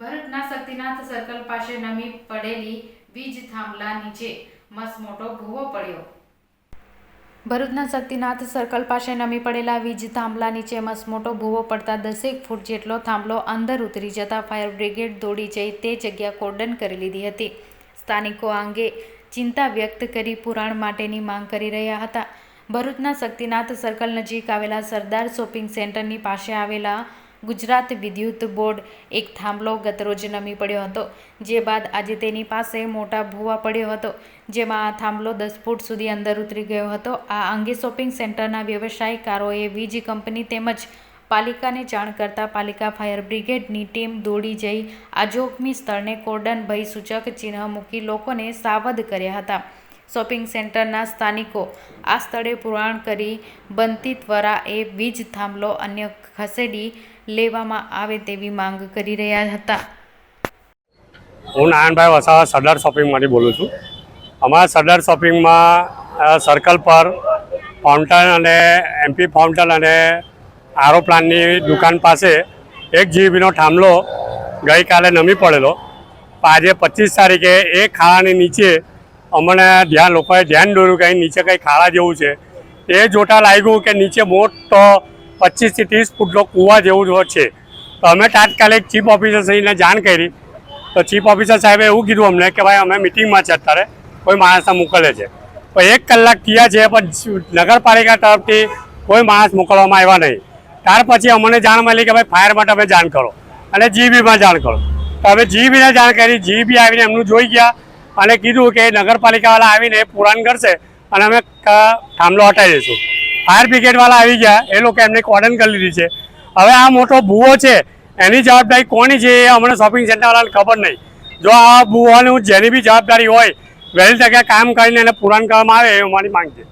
ભરૂચના શક્તિનાથ સર્કલ પાસે નમી પડેલી વીજ થાંભલા નીચે મસમોટો ભૂવો પડ્યો. ભરૂચના શક્તિનાથ સર્કલ પાસે નમી પડેલા વીજ થાંભલા નીચે મસમોટો ભૂવો પડતા દસેક ફૂટ જેટલો થાંભલો અંદર ઉતરી જતા ફાયર બ્રિગેડ દોડી જઈ તે જગ્યા કોર્ડન કરી લીધી હતી. સ્થાનિકો અંગે ચિંતા વ્યક્ત કરી પુરાણ માટેની માંગ કરી રહ્યા હતા. ભરૂચના શક્તિનાથ સર્કલ નજીક આવેલા સરદાર શોપિંગ સેન્ટરની પાસે આવેલા ગુજરાત વિદ્યુત બોર્ડ એક થાંભલો ગતરોજ નમી પડ્યો હતો. જે બાદ આજે તેની પાસે મોટા ભૂવા પડ્યો હતો. જેમાં આ થાંભલો દસ ફૂટ સુધી અંદર ઉતરી ગયો હતો. આ અંગે શોપિંગ સેન્ટરના વ્યવસાયકારોએ વીજ કંપની તેમજ પાલિકાને જાણ કરતાં પાલિકા ફાયર બ્રિગેડની ટીમ દોડી જઈ આ જોખમી સ્થળને કોર્ડન ભય સૂચક ચિહ્ન મૂકી લોકોને સાવધ કર્યા હતા. શોપિંગ સેન્ટરના સ્થાનિકો આ સ્થળે પુરાણ કરી બનતી ત્વરા એ વીજ થાંભલો અન્ય ખસેડી લેવામાં આવે તેવી માંગ કરી રહ્યા હતા. હું નારાયણભાઈ વસાવા સરદાર શોપિંગમાંથી બોલું છું. અમારા સરદાર શોપિંગમાં સર્કલ પર ફાઉન્ટન અને એમપી ફાઉન્ટન અને આરો પ્લાનની દુકાન પાસે એક જીબીનો થાંભલો ગઈકાલે નમી પડેલો. આજે પચીસ તારીખે એ ખાડાની નીચે અમને જ્યાં લોકોએ ધ્યાન દોર્યું કે અહીં નીચે કંઈ ખાડા જેવું છે. એ જોતા લાગ્યું કે નીચે મોટો પચીસથી ત્રીસ ફૂટનો કૂવા જેવું છે. તો અમે તાત્કાલિક ચીફ ઓફિસર શ્રીને જાણ કરી. તો ચીફ ઓફિસર સાહેબે એવું કીધું અમને કે ભાઈ, અમે મિટિંગમાં છે અત્યારે, કોઈ માણસને મોકલે છે. પણ એક કલાક થયા છે, પણ નગરપાલિકા તરફથી કોઈ માણસ મોકલવામાં આવ્યા નહીં. ત્યાર પછી અમને જાણ મળી કે ભાઈ ફાયરમાં તમે જાણ કરો અને જીબીમાં જાણ કરો. તો અમે જીબીને જાણ કરી, જીબી આવીને એમનું જોઈ ગયા. અને કીધું કે નગરપાલિકાવાળા આવીને પુરાણ કરશે અને અમે થાંભલો હટાવી દઈશું. ફાયર બ્રિગેડવાળા આવી ગયા, એ લોકો એમને કોર્ડન કરી લીધી છે. હવે આ મોટો ભૂવો છે, એની જવાબદારી કોની છે એ અમને શોપિંગ સેન્ટરવાળાને ખબર નહીં. જો આ ભૂવાની જેની બી જવાબદારી હોય, વહેલી તકે કામ કરીને એને પુરાણ કરવામાં આવે એ અમારી માંગ છે.